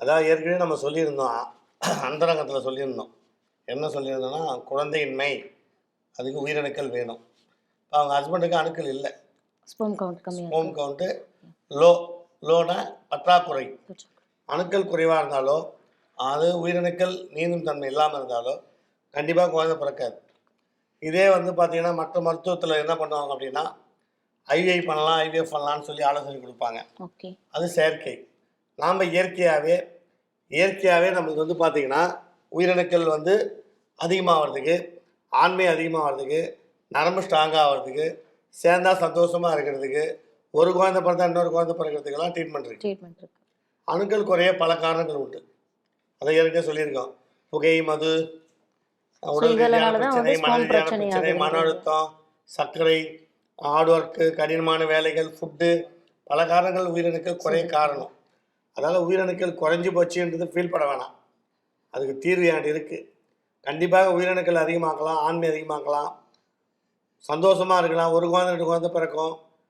அதாவது ஏற்கனவே நம்ம சொல்லியிருந்தோம். அந்தரங்கத்தில் சொல்லியிருந்தோம். என்ன சொல்லியிருந்தோம்னா குழந்தையின்மை அதுக்கு உயிரணுக்கள் வேணும். இப்போ அவங்க ஹஸ்பண்டுக்கு அணுக்கள் இல்லை. ஸ்போம் கவுண்ட் ஹோம் கவுண்ட்டு லோ லோனா பற்றாக்குறை. அணுக்கள் குறைவாக இருந்தாலோ அது உயிரணுக்கள் நீந்தும் தன்மை இல்லாமல் இருந்தாலோ கண்டிப்பாக குழந்தை பிறக்காது. இதே வந்து பார்த்தீங்கன்னா மற்ற மருத்துவத்தில் என்ன பண்ணுவாங்க அப்படின்னா ஐவிஐ பண்ணலாம் ஐவிஎஃப் பண்ணலாம்னு சொல்லி ஆலோசனை கொடுப்பாங்க. ஓகே அது செயற்கை. நாம் இயற்கையாகவே இயற்கையாகவே நம்மளுக்கு வந்து பார்த்திங்கன்னா உயிரணுக்கள் வந்து அதிகமாகிறதுக்கு ஆண்மை அதிகமாகிறதுக்கு நரம்பு ஸ்ட்ராங்காக ஆகிறதுக்கு சேர்ந்தா சந்தோஷமாக இருக்கிறதுக்கு ஒரு குழந்தை பிறந்தா இன்னொரு குழந்தை பிறக்கிறதுக்கெல்லாம் ட்ரீட்மெண்ட் இருக்குது ட்ரீட்மெண்ட் இருக்கு. அணுக்கள் குறைய பல காரணங்கள் உண்டு. அதை ஏற்கனவே சொல்லியிருக்கோம். புகை மது உடல் ரீதியான பிரச்சனை மன ரீதியான பிரச்சனை. மன அழுத்தம் சர்க்கரை ஹார்ட் ஒர்க்கு கடினமான வேலைகள் ஃபுட்டு பல காரணங்கள் உயிரணுக்கள் குறைய காரணம். அதனால் உயிரணுக்கள் குறைஞ்சி போச்சுன்றது ஃபீல் பண்ண வேணாம். அதுக்கு தீர்வு ஏன் இருக்குது கண்டிப்பாக உயிரணுக்கள் அதிகமாக்கலாம் ஆண்மை அதிகமாக்கலாம் சந்தோஷமாக இருக்கலாம். ஒரு குழந்தை ரெண்டு குழந்தை பிறக்கும்.